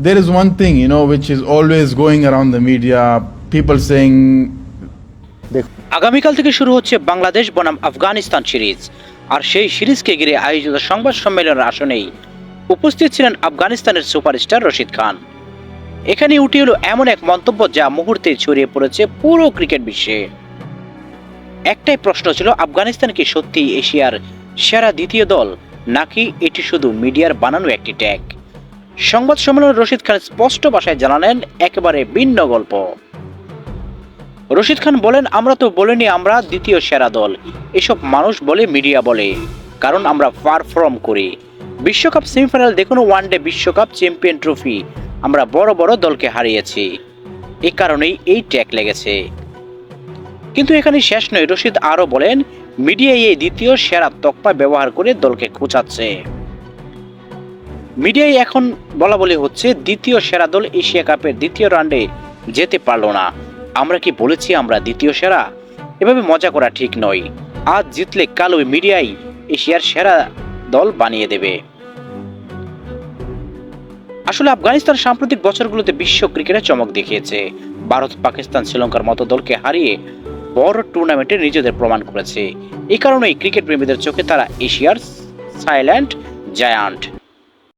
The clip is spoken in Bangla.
There is one thing, you know, which is always going around the media, people saying আগামীকাল থেকে শুরু হচ্ছে বাংলাদেশ বনাম আফগানিস্তান সিরিজ আর সেই সিরিজকে ঘিরে আয়োজিত সংবাদ সম্মেলনের আসনেই উপস্থিত ছিলেন আফগানিস্তানের সুপারস্টার রশিদ খান। এখানে উঠে এলো এমন এক মন্তব্য যা মুহূর্তে ছড়িয়ে পড়েছে পুরো ক্রিকেট বিশ্বে। একটাই প্রশ্ন ছিল আফগানিস্তান কি সত্যি এশিয়ার সেরা দ্বিতীয় দল নাকি এটি শুধু মিডিয়ার বানানো একটি ট্যাগ? সংবাদ সম্মেলনে রশিদ খান স্পষ্ট ভাষায় জানালেন, একেবারে ভিন্ন গল্প। রশিদ খান বলেন, আমরা তো বলিনি আমরা দ্বিতীয় সেরা দল। এসব মানুষ বলে মিডিয়া বলে, কারণ আমরা পারফর্ম করি। বিশ্বকাপ সেমিফাইনাল দেখুন ওয়ানডে বিশ্বকাপ চ্যাম্পিয়ন ট্রফি। আমরা বড় বড় দলকে হারিয়েছি। এই কারণেই এই ট্যাগ লেগেছে। কিন্তু এখানে শেষ নয়। রশিদ আরও বলেন মিডিয়ায় এই দ্বিতীয় সেরা তকপা ব্যবহার করে দলকে খোঁচাচ্ছে। মিডিয়ায় এখন বলা বলি হচ্ছে দ্বিতীয় সেরা দল এশিয়া কাপের দ্বিতীয় রাউন্ডে যেতে পারল না। আমরা কি বলেছি আমরা দ্বিতীয় সেরা? এভাবে মজা করা ঠিক নয়। আজ জিতলে কাল ওই মিডিয়াই এশিয়ার সেরা দল বানিয়ে দেবে। আসলে আফগানিস্তান সাম্প্রতিক বছরগুলোতে বিশ্ব ক্রিকেটে চমক দেখিয়েছে। ভারত, পাকিস্তান, শ্রীলঙ্কার মতো দলকে হারিয়ে বড় টুর্নামেন্টে নিজেদের প্রমাণ করেছে। এই কারণেই ক্রিকেট প্রেমীদের চোখে তারা এশিয়ার সাইল্যান্ড জায়ান্ট।